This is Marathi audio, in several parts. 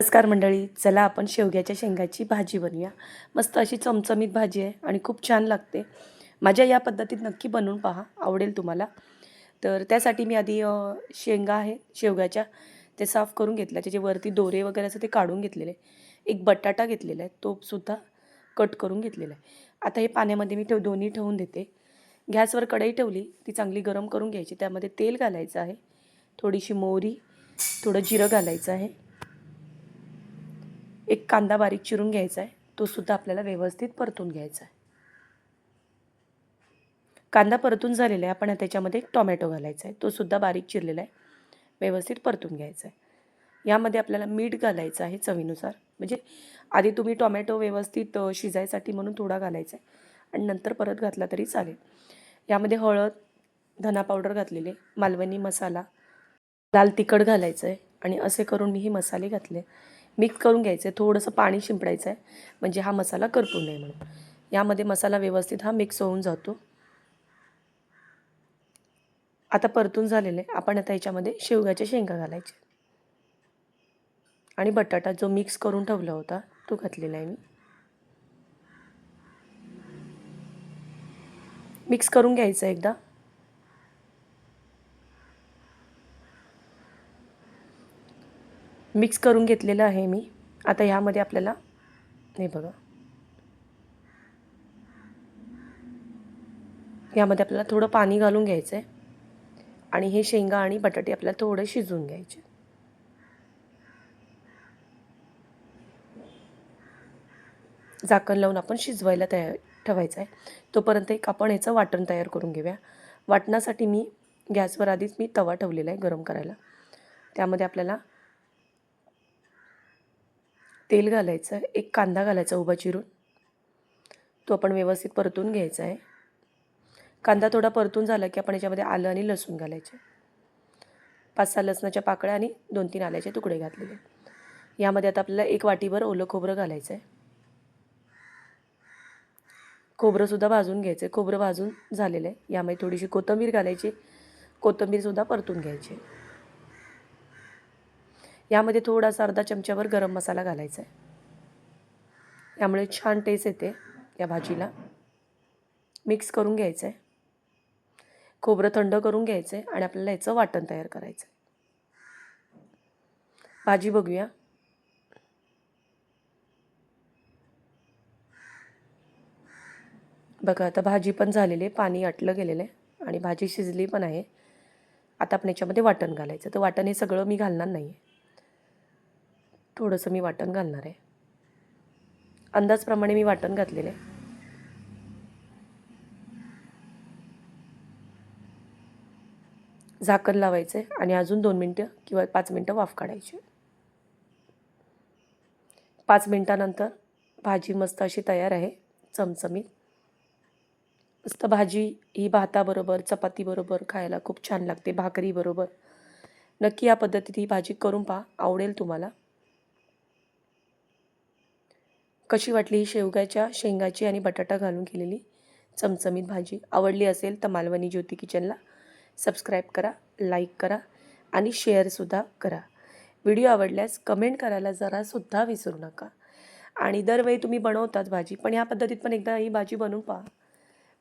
नमस्कार मंडळी चला आपण शेवग्याच्या शेंगाची भाजी बनवूया. मस्त अशी चमचमीत भाजी आहे आणि खूप छान लागते. माझ्या या पद्धतीत नक्की बनवून पहा आवडेल तुम्हाला. तर त्यासाठी मी आधी शेंगा आहे शेवग्याच्या. ते साफ करून घेतल्या. त्याचे वरती दोरे वगैरे असं ते काढून घेतलेले. एक बटाटा घेतलेला आहे तो सुद्धा कट करून घेतलेला आहे. आता हे पाण्यामध्ये मी ठेव दोन्ही ठेवून देते. गॅसवर कढई ठेवली ती चांगली गरम करून घ्यायची. त्यामध्ये तेल घालायचं आहे. थोडीशी मोहरी थोडं जिरं घालायचं आहे. एक कांदा बारीक चिरून घ्यायचा आहे तो सुद्धा आपल्याला व्यवस्थित परतून घ्यायचा आहे कांदा परतून झालेला आहे आपण त्याच्यामध्ये एक टोमॅटो घालायचा आहे तो सुद्धा बारीक चिरलेला आहे व्यवस्थित परतून घ्यायचा आहे यामध्ये आपल्याला मीठ घालायचं आहे चवीनुसार म्हणजे आधी तुम्ही टोमॅटो व्यवस्थित शिजायसाठी म्हणून थोडा घालायचा आहे आणि नंतर परत घातला तरी चालेल. यामध्ये हळद धना पावडर घातलेले मालवणी मसाला लाल तिखट घालायचं आहे आणि असे करून मी हे मसाले घातले. मिक्स करून घ्यायचं आहे थोडंसं पाणी शिंपडायचं आहे म्हणजे हा मसाला करपू नये म्हणून. यामध्ये मसाला व्यवस्थित हा मिक्स होऊन जातो. आता परतून झालेलं आहे आपण आता याच्यामध्ये शेवग्याच्या शेंगा घालायच्या आणि बटाटा जो मिक्स करून ठेवला होता तो घातलेला आहे मी. मिक्स करून घ्यायचं एकदा. मिक्स करून घेतलेलं आहे मी. आता ह्यामध्ये आपल्याला हे बघा. यामध्ये आपल्याला थोडं पाणी घालून घ्यायचं आहे आणि हे शेंगा आणि बटाटे आपल्याला थोडे शिजवून घ्यायचे. झाकण लावून आपण शिजवायला तयार ठेवायचं आहे तोपर्यंत एक आपण याचं वाटण तयार करून घेऊया. वाटणासाठी मी गॅसवर आधीच मी तवा ठेवलेला आहे गरम करायला. त्यामध्ये आपल्याला तेल घालायचं आहे एक कांदा घालायचा उभा चिरून. तो आपण व्यवस्थित परतून घ्यायचा आहे. कांदा थोडा परतून झाला की आपण याच्यामध्ये आलं आणि लसूण घालायचे. पाच सहा लसणाच्या पाकळ्या आणि दोन तीन आल्याचे तुकडे घातलेले. यामध्ये आता आपल्याला एक वाटीभर ओलं खोबरं घालायचं आहे. खोबरंसुद्धा भाजून घ्यायचं आहे. खोबरं भाजून झालेलं आहे. यामध्ये थोडीशी कोथिंबीर घालायची. कोथिंबीरसुद्धा परतून घ्यायची यामध्ये थोडासा अर्धा चमच्यावर गरम मसाला घालायचा आहे. यामुळे छान टेस्ट येते या भाजीला. मिक्स करून घ्यायचं आहे खोबरं थंड करून घ्यायचं आहे आणि आपल्याला याचं वाटण तयार करायचं आहे भाजी बघूया. बघा आता भाजी पण झालेली आहे. पाणी आटलं गेलेलं आहे आणि भाजी शिजली पण आहे. आता आपण याच्यामध्ये वाटण घालायचं. तर वाटण हे सगळं मी घालणार नाही आहे थोडंसं मी वाटण घालणार आहे. अंदाजप्रमाणे मी वाटण घातलेलं आहे. झाकण लावायचं आहे आणि अजून दोन मिनटं किंवा पाच मिनटं वाफ काढायची. पाच मिनटानंतर भाजी मस्त अशी तयार आहे चमचमीत. मस्त भाजी ही भाताबरोबर चपातीबरोबर खायला खूप छान लागते भाकरीबरोबर. नक्की या पद्धतीत ही भाजी करून पहा आवडेल तुम्हाला. कशी वाटली ही शेवग्याच्या शेंगाची आणि बटाटा घालून केलेली चमचमीत भाजी? आवडली असेल तर मालवणी ज्योती किचनला सबस्क्राईब करा लाईक करा आणि शेअरसुद्धा करा. व्हिडिओ आवडल्यास कमेंट करायला जरासुद्धा विसरू नका. आणि दरवेळी तुम्ही बनवतात भाजी पण ह्या पद्धतीत पण एकदा ही भाजी बनवून पहा.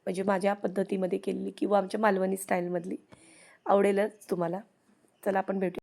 म्हणजे माझ्या पद्धतीमध्ये केलेली किंवा आमच्या मालवणी स्टाईलमधली आवडेलच तुम्हाला. चला आपण भेटू.